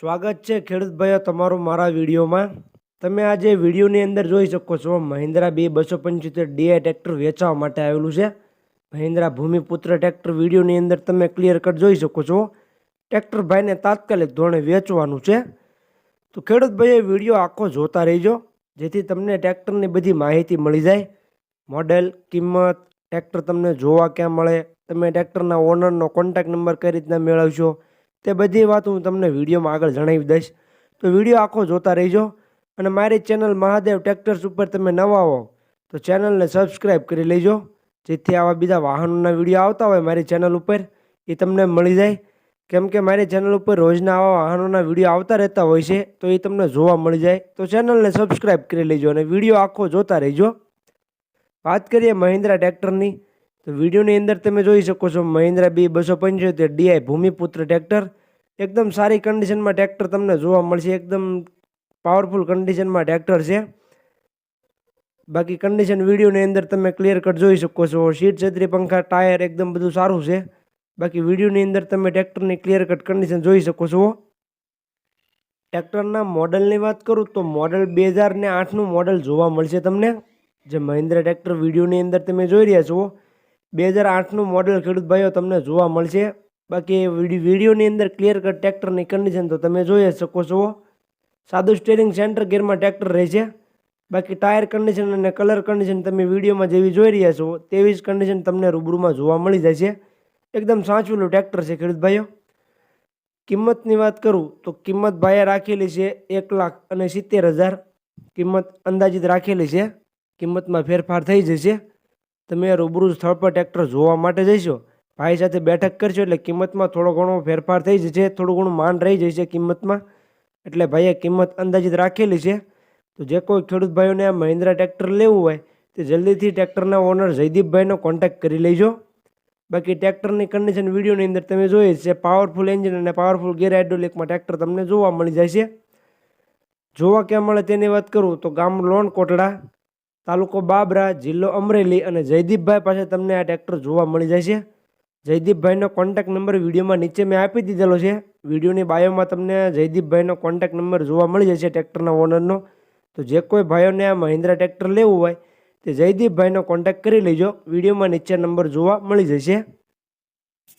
સ્વાગત છે ખેડૂત ભાઈઓ તમારું મારા વિડીયોમાં. તમે આજે વિડીયોની અંદર જોઈ શકો છો, મહિન્દ્રા બે બસો પંચોતેર ડીએ ટ્રેક્ટર વેચવા માટે આવેલું છે. મહિન્દ્રા ભૂમિપુત્ર ટ્રેક્ટર વિડીયોની અંદર તમે ક્લિયર કટ જોઈ શકો છો. ટ્રેક્ટર ભાઈને તાત્કાલિક ધોરણે વેચવાનું છે. તો ખેડૂત ભાઈએ વીડિયો આખો જોતા રહેજો, જેથી તમને ટ્રેક્ટરની બધી માહિતી મળી જાય. મોડેલ, કિંમત, ટ્રેક્ટર તમને જોવા ક્યાં મળે, તમે ટ્રેક્ટરના ઓનરનો કોન્ટેક્ટ નંબર કઈ રીતના મેળવશો તે બધી વાત હું તમને વિડીયોમાં આગળ જણાવી દઈશ. તો વીડિયો આખો જોતા રહેજો અને મારી ચેનલ મહાદેવ ટ્રેક્ટર્સ ઉપર તમે નવા હો, તો ચેનલને સબસ્ક્રાઈબ કરી લેજો. જેથી આવા બીજા વાહનોના વીડિયો આવતા હોય મારી ચેનલ ઉપર, એ તમને મળી જાય. કેમ કે મારી ચેનલ ઉપર રોજના આવા વાહનોના વીડિયો આવતા રહેતા હોય છે, તો એ તમને જોવા મળી જાય. તો ચેનલને સબસ્ક્રાઈબ કરી લેજો અને વીડિયો આખો જોતા રહેજો. વાત કરીએ મહિન્દ્રા ટ્રેક્ટરની તો વિડીયોની અંદર તમે જોઈ શકો છો મહિન્દ્રા બી બસો પંચોતેર ડીઆઈ ભૂમિપુત્ર ટ્રેક્ટર. એકદમ સારી કન્ડિશનમાં ટ્રેક્ટર તમને જોવા મળશે. એકદમ પાવરફુલ કન્ડિશનમાં ટ્રેક્ટર છે. બાકી કન્ડિશન વિડીયોની અંદર તમે ક્લિયર કટ જોઈ શકો છો. સીટ છત્રી, પંખા, ટાયર એકદમ બધું સારું છે. બાકી વિડીયોની અંદર તમે ટ્રેક્ટરની ક્લિયર કટ કન્ડિશન જોઈ શકો છો. ટ્રેક્ટરના મોડલની વાત કરું તો મોડલ બે હજાર ને આઠનું મોડલ જોવા મળશે તમને. જે મહિન્દ્રા ટ્રેક્ટર વિડીયોની અંદર તમે જોઈ રહ્યા છો. બે હજાર આઠનું મોડલ ખેડૂત ભાઈઓ તમને જોવા મળશે. બાકી વિડી- વિડીયોની અંદર ક્લિયર કટ ટ્રેક્ટરની કન્ડિશન તો તમે જોઈ શકો છો. સાદું સ્ટેરિંગ સેન્ટર ગેરમાં ટ્રેક્ટર રહે છે બાકી ટાયર કન્ડિશન અને કલર કન્ડિશન તમે વિડીયોમાં જેવી જોઈ રહ્યા છો, તેવી જ કન્ડિશન તમને રૂબરૂમાં જોવા મળી જાય છે એકદમ સાચવેલું ટ્રેક્ટર છે ખેડૂત ભાઈઓ. કિંમતની વાત કરું તો કિંમત ભાઈએ રાખેલી છે એક લાખ અને સિત્તેર હજાર. કિંમત અંદાજિત રાખેલી છે. કિંમતમાં ફેરફાર થઈ જશે. તમે રૂબરૂ સ્થળ પર ટ્રેક્ટર જોવા માટે જઈશો. ભાઈ સાથે બેઠક કરશો એટલે કિંમતમાં થોડો ઘણો ફેરફાર થઈ જશે, થોડું ઘણું માન રહી જશે કિંમતમાં. એટલે ભાઈએ કિંમત અંદાજિત રાખેલી છે. તો જે કોઈ ખેડૂત ભાઈઓને આ મહિન્દ્રા ટ્રેક્ટર લેવું હોય, તે જલ્દીથી ટ્રેક્ટરના ઓનર જયદીપભાઈનો કોન્ટેક્ટ કરી લેજો. બાકી ટ્રેક્ટરની કન્ડિશન વિડીયોની અંદર તમે જોઈ જ છે પાવરફુલ એન્જિન અને પાવરફુલ ગેર હાઇડ્રોલિકમાં ટ્રેક્ટર તમને જોવા મળી જાય છે જોવા ક્યાં મળે તેની વાત કરું તો ગામ લોન કોટડા તાલુકો બાબરા, જિલ્લો અમરેલી અને જયદીપભાઈ પાસે તમને આ ટ્રેક્ટર જોવા મળી જાય છે. જયદીપભાઈનો કોન્ટેક્ટ નંબર વિડીયોમાં નીચે મેં આપી દીધેલો છે. વિડીયોની બાયોમાં તમને જયદીપભાઈનો કોન્ટેક્ટ નંબર જોવા મળી જશે ટ્રેક્ટરના ઓનરનો તો જે કોઈ ભાઈઓને આ મહિન્દ્રા ટ્રેક્ટર લેવું હોય તે જયદીપભાઈનો કોન્ટેક્ટ કરી લેજો. વિડીયોમાં નીચે નંબર જોવા મળી જશે.